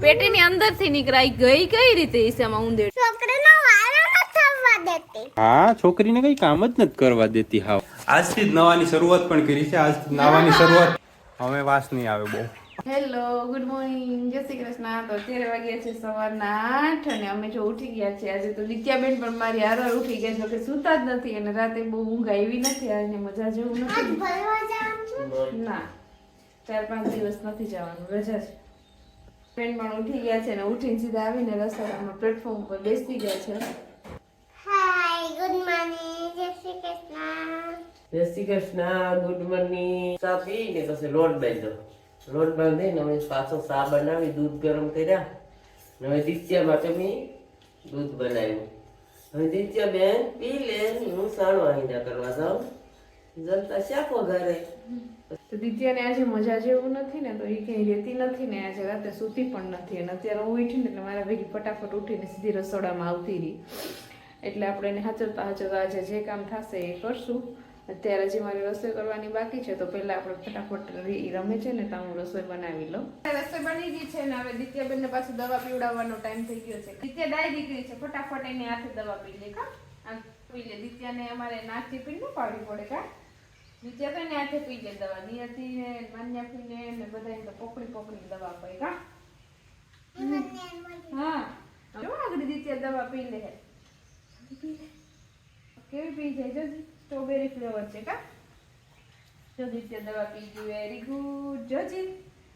પેટીની અંદરથી નીકળાઈ ગઈ. કઈ રીતે ઈસામાં ઉંદેડી છોકરીનો વારો ન થવા દેતી. હા છોકરીને કઈ કામ જ નથી કરવા દેતી હાવ. આજથી જ નવાની શરૂઆત પણ કરી છે. આજથી નવાની શરૂઆત. હવે વાસ નહીં આવે બહુ. Hello good morning. જય શ્રી કૃષ્ણ. તો અત્યારે વાગ્યા છે સવારના આઠ અને અમે જો ઉઠી ગયા છે આજે તો નિત્યાબેન પણ મારી હારવાર ઉઠી ગયા જો કે સૂતા જ નથી અને રાતે બહુ ઊંઘ આવી નથી અને મજા જેવું નથી. છું? ના ચાર પાંચ દિવસ નથી જવાનું. રજા છે. બેન પણ ઉઠી ગયા છે અને ઉઠીને સીધા આવીને રસોડામાં પ્લેટફોર્મ ઉપર બેસી ગયા છે. હાય ગુડ મોર્નિંગ જય શ્રી કૃષ્ણ. જય શ્રી કૃષ્ણ ગુડ મોર્નિંગ ચા પીને પછી લોટ બાંધો લોટ બાંધીને હવે પાછો ચા બનાવી દૂધ ગરમ કર્યા. ને હવે દીત્યા માટે મેં દૂધ બનાવ્યું. હવે દીત્યા બેન પી લે હું સાણો આઈના કરવા જાઉં. જલતા શાક વઘારે તો દિત્યાને આજે મજા જેવું નથી ને, તો એ ક્યાંય રહેતી નથી ને, આજે રાતે સૂતી પણ નથી. અને અત્યારે હું ઉઠીને, એટલે મારા ભેગી ફટાફટ ઉઠીને સીધી રસોડામાં આવતી રહી. એટલે આપણે એને હાચરતા હાચરતા આજે જે કામ થશે એ કરશું. અત્યારે હજી મારે રસોઈ કરવાની બાકી છે, તો પહેલા આપણે ફટાફટ રમે છે ને, તો હું રસોઈ બનાવી લઉં. રસોઈ બની ગઈ છે ને, હવે દિત્યાબેનને પાછું દવા પીવડાવવાનો ટાઈમ થઈ ગયો છે. દિત્યા ડાય દીકરી છે, ફટાફટ એની હાથે દવા પી લે, કા? આ પી લે. દિત્યાને અમારે નાચી પી ન પાડવી પડે, કા? દિત્યા તો ને હાથે પી જાય દવા. નિયતિ ને માન્યા પી લે ને બધાને તો પોકડી પોકડી દવા પી કા હા. જો આગળ દિત્યા દવા પી લે. કેવી પી જાય? જો સ્ટ્રોબેરી ફ્લેવર છે કા? જો દિત્ય દવા પી ગયું વેરી ગુડ જોજી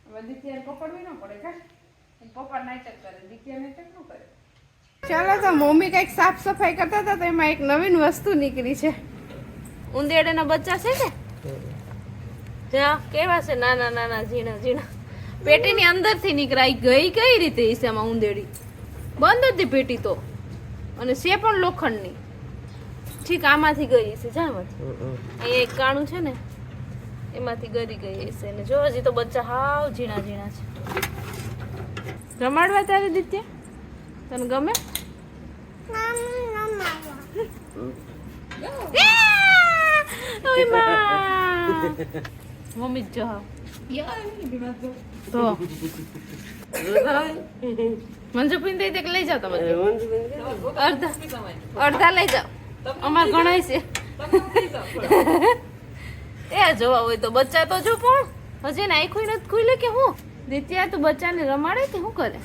હવે દિત્યાને પકડવી ન પડે કા? પપ્પા નાટક કરે દિત્યા નાટક ન કરે. ચાલો તો મમ્મી કંઈક સાફ સફાઈ કરતા હતા તો એમાં એક નવીન વસ્તુ નીકળી છે. ઉંદેડાના બચ્ચા છે ને જ્યાં કેવા છે નાના નાના ઝીણા ઝીણા. પેટીની અંદરથી નીકળાઈ ગઈ કઈ રીતે ઈસામાં ઉંદેડી બંધ હતી પેટી તો. અને સે પણ લોખંડની. ઠીક આમાંથી ગઈ છે જામાંથી અહીંયા એક કાણું છે ને એમાંથી ગરી ગઈ હશે. ને જો હજી તો બચ્ચા હાવ ઝીણા ઝીણા છે. રમાડવા તારે દિત્ય? તને ગમે આ! ઓયમાં! મમ્મી જ તો મંજુ દઈ દે લઈ જાઓ તમે. અડધા. અડધા લઈ જાઓ. અમાર ઘણાય છે. એ જોવા હોય તો બચ્ચા તો જો પણ. હજી ને આખું નથી ખુલે કે હું? દિત્યા તો બચ્ચાને રમાડે કે શું કરે?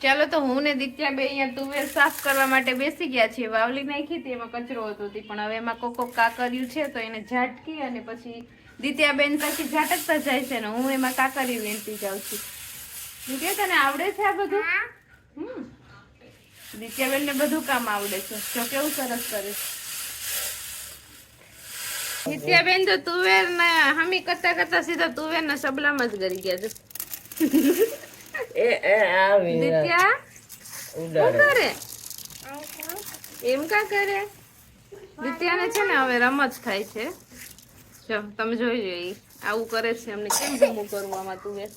ચાલો તો હું ને દિત્યા બે અહીંયા તુવેર સાફ કરવા માટે બેસી ગયા છીએ. વાવલી નાખી હતી એમાં કચરો હતો હતી પણ હવે એમાં કોકો કાકર્યું છે તો એને ઝાટકી અને પછી દિત્યા બેન પછી ઝાટકતા જાય છે ને હું એમાં કાકરિયું વેણતી જાઉં છું. દિત્યા તને આવડે છે આ બધું? હમ. દિત્યાબેન ને બધું કામ આવડે છે. જો કેવું સરસ કરે. છે દિત્યાબેન તો તુવેર ના હમી કરતા કરતા સીધા તુવેર ના સબલામાં જ ગરી ગયા છે. એ એ આવી દિત્યા? શું કરે? એમ કા કરે? દિત્યાને છે ને હવે રમત થાય છે. જો તમે જોઈ લો આવું કરે છે એમને. કેમ ભૂમું કરવું આમાં તુવેર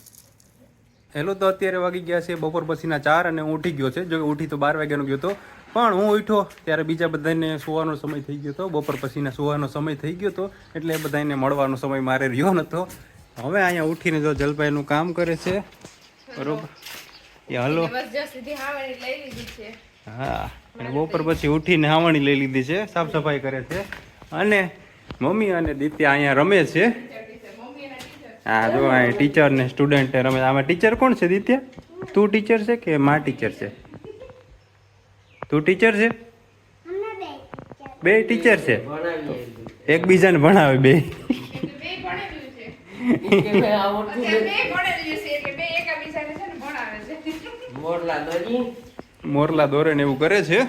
હેલો તો અત્યારે વાગી ગયા છે બપોર પછીના ચાર અને ઉઠી ગયો છે. જો ઉઠી તો બાર વાગ્યાનો ગયો હતો પણ હું ઉઠ્યો ત્યારે બીજા બધાને સુવાનો સમય થઈ ગયો હતો બપોર પછીના સુવાનો સમય થઈ ગયો હતો એટલે એ બધાને મળવાનો સમય મારે રહ્યો નહોતો હવે અહીંયા ઉઠીને જો જલપાઈનું કામ કરે છે. બરોબર. એ હલો. બસ જો સીધી હાવણી લઈ લીધી છે. હા અને બપોર પછી ઉઠીને હાવણી લઈ લીધી છે સાફ સફાઈ કરે છે. અને મમ્મી અને દિત્યા અહીંયા રમે છે. હા જો અહીં ટીચર ને સ્ટુડન્ટ રમે આમાં ટીચર કોણ છે દિત્યા? તું ટીચર છે કે મા ટીચર છે? તું ટીચર છે? બે ટીચર છે. એકબીજાને ભણાવે બે બે ભણેલું છે ઈ કે મેં આવડતું બે નથી. ભણેલું છે એટલે બે એકાબીજાને છે ને ભણાવે છે મોરલા દોરી. મોરલા દોરે ને એવું કરે છે?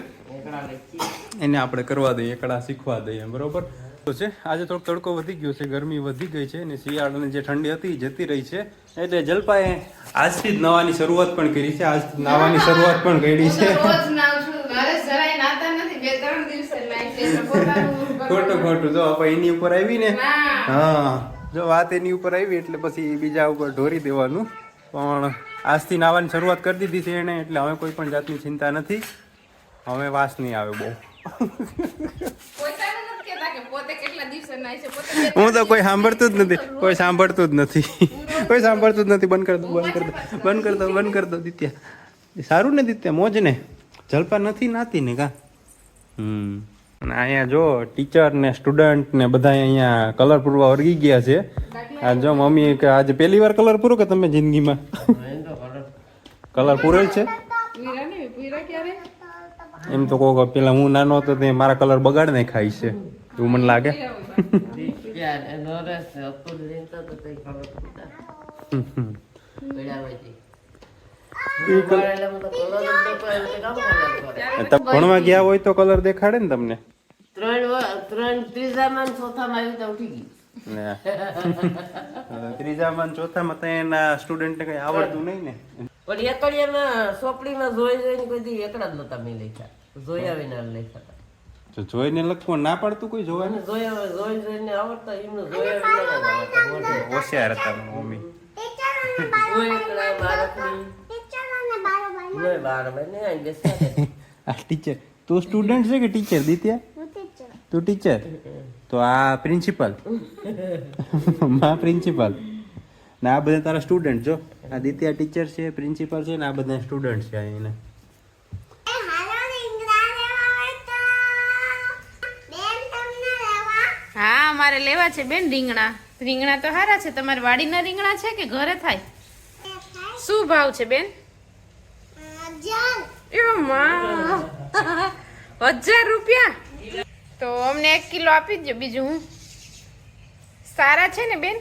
એને આપણે કરવા દઈએ એકડા શીખવા દઈએ બરોબર? તો છે આજે થોડોક તડકો વધી ગયો છે ગરમી વધી ગઈ છે અને શિયાળાની જે ઠંડી હતી જતી રહી છે. એટલે જલપાએ આજથી જ નવાની શરૂઆત પણ કરી છે આજથી નાવાની શરૂઆત પણ કરી છે. રોજ નાવ છું મારે જરાય નાતા નથી. બે ત્રણ દિવસે નાય છે એટલે પોતાનું ખોટું ખોટું. જો આપણે એની ઉપર આવી ને હા. જો વાત એની ઉપર આવી એટલે પછી બીજા ઉપર ઢોરી દેવાનું. પણ આજથી નાવાની શરૂઆત કરી દીધી છે એણે એટલે હવે કોઈ પણ જાતની ચિંતા નથી. હવે વાસ નહીં આવે બહુ. હું તો કોઈ સાંભળતું જ નથી કોઈ સાંભળતું જ નથી. કોઈ સાંભળતું જ નથી બંધ કરતો દો બંધ કર દો બંધ કરતો દો બંધ કરતો દો દિત્યા. સારું ને દિત્યા મોજ ને જલપા નથી નાતી ને કા? હમ. અને અહીંયા જો ટીચર ને સ્ટુડન્ટ ને બધા અહીંયા કલર પૂરવા વર્ગી ગયા છે. આ જો મમ્મી કે આજે પહેલી વાર કલર પૂરો કે તમે જિંદગીમાં? કલર પૂરેલ છે? એમ તો કહો પેલા હું નાનો હતો તે મારા કલર બગાડ ને ખાય છે. એવું મને લાગે. ભણવા ગયા હોય તો કલર દેખાડે ને તમને? ત્રણ ત્રીજામાં ચોથામાં આવી તો ઉઠી ગઈ. ત્રીજામાં ચોથામાં તો એના સ્ટુડન્ટને કઈ આવડતું નહીં ને. પણ એકડિયામાં સોપડીમાં જોઈ જોઈને કોઈ દી એકડા જ નતા મેં લખ્યા. જોયા વિના લખ્યા. તો જોઈને લખવું ના પડતું કોઈ જોવાનું જોયા જોઈ જોઈને આવડતા એમનું જોયા વિના. હોશિયાર હતા મમ્મી. કોઈ એકડા બાળકની. બાર બેસ્યા ને. આ ટીચર તું સ્ટુડન્ટ છે કે ટીચર દિત્યા? તું ટીચર તો આ પ્રિન્સિપલમાં પ્રિન્સિપલ ને આ બધા તારા સ્ટુડન્ટ જો. આ દિત્યા ટીચર છે પ્રિન્સિપલ છે ને આ બધા સ્ટુડન્ટ છે અહીંના એ હાલો રીંગણા લેવા હોય તો. બેન તમને લેવા? હા મારે લેવા છે બેન રીંગણા. રીંગણા તો સારા છે. તમારે વાડીના રીંગણા છે કે ઘરે થાય? શું ભાવ છે બેન? જાલ હજાર રૂપિયા? તો અમને એક કિલો આપી દો બીજું હું? સારા છે ને બેન?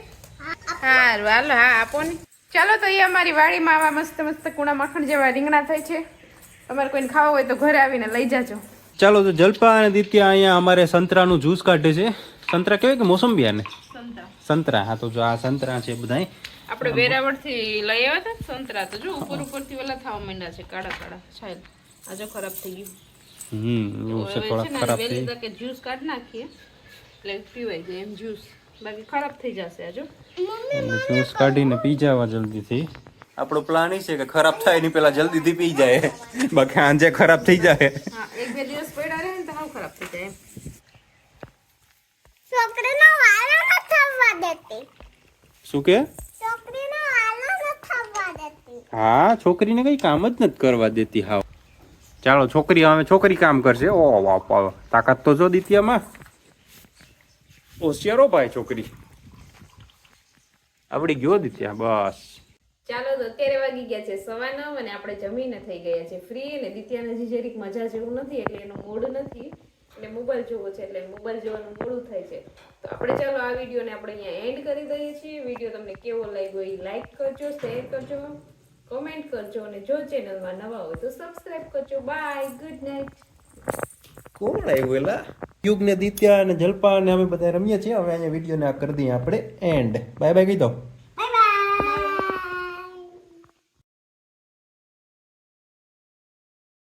સારું હાલો હા આપો ને. ચાલો તો એ અમારી વાડીમાં આવા મસ્ત મસ્ત કુણા મખણ જેવા રીંગણા થાય છે. તમારે કોઈને ખાવા હોય તો ઘરે આવીને લઈ જાજો. ચાલો તો જલપા અને દિત્યા અહીંયા અમારે સંતરાનું જ્યુસ કાઢે છે. સંતરા કહેવાય કે મોસંબિયા ને સંતરા. સંતરા હા તો જો આ સંતરા છે બધા આપણે વેરાવળથી લઈ આવ્યા હતા ને સંતરા તો જો ઉપર ઉપરથી ઓલા થવા માંડ્યા છે કાળા કાળા છાયલ આજે ખરાબ થઈ ગયું. હમ એવું છે થોડા ખરાબ થઈ. તકે જ્યુસ કાઢી નાખીએ. એટલે પીવાય જાય એમ જ્યુસ બાકી ખરાબ થઈ જશે આ જ્યુસ કાઢીને પી જવા જલ્દીથી. આપણો પ્લાન એ છે કે ખરાબ થાય એની પેલા જલ્દીથી પી જાય. બાકી આંજે ખરાબ થઈ જાય. હા એક બે દિવસ પડ્યા રહે ને તો હાવ ખરાબ થઈ જાય છોકરીનો વાલો ન થવા દેતી. શું કે? છોકરીનો વાલો ન થવા દેતી. હા છોકરીને કઈ કામ જ નથી કરવા દેતી હાવ. ચાલો છોકરી હવે છોકરી કામ કરશે. ઓ બાપ તાકાત તો જો દિત્યામાં. હોશિયારો ભાઈ છોકરી. આવડી ગયો દિત્યા, બસ. ચાલો તો અત્યારે વાગી ગયા છે સવા નવ અને આપણે જમીને થઈ ગયા છે ફ્રી અને દિત્યાને હજી જરીક મજા જેવું નથી, એટલે એનો મૂડ નથી. એટલે મોબાઈલ જોવો છે, એટલે મોબાઈલ જોવાનું મોડું થાય છે. તો આપણે ચાલો આ વિડીયોને આપણે અહીંયા એન્ડ કરી દઈએ છીએ. વીડિયો તમને કેવો લાગ્યો એ લાઈક કરજો શેર કરજો. કોમેન્ટ કરજો અને જો ચેનલમાં નવા હોય તો સબસ્ક્રાઇબ કરજો. બાય ગુડ નાઇટ કોણ આવ્યું એલા? યુગ ને દિત્યા અને જલપા ને અમે બધા રમીએ છીએ. હવે અહીંયા વિડીયોને આ કરી દઈએ આપણે. એન્ડ બાય બાય કહી દો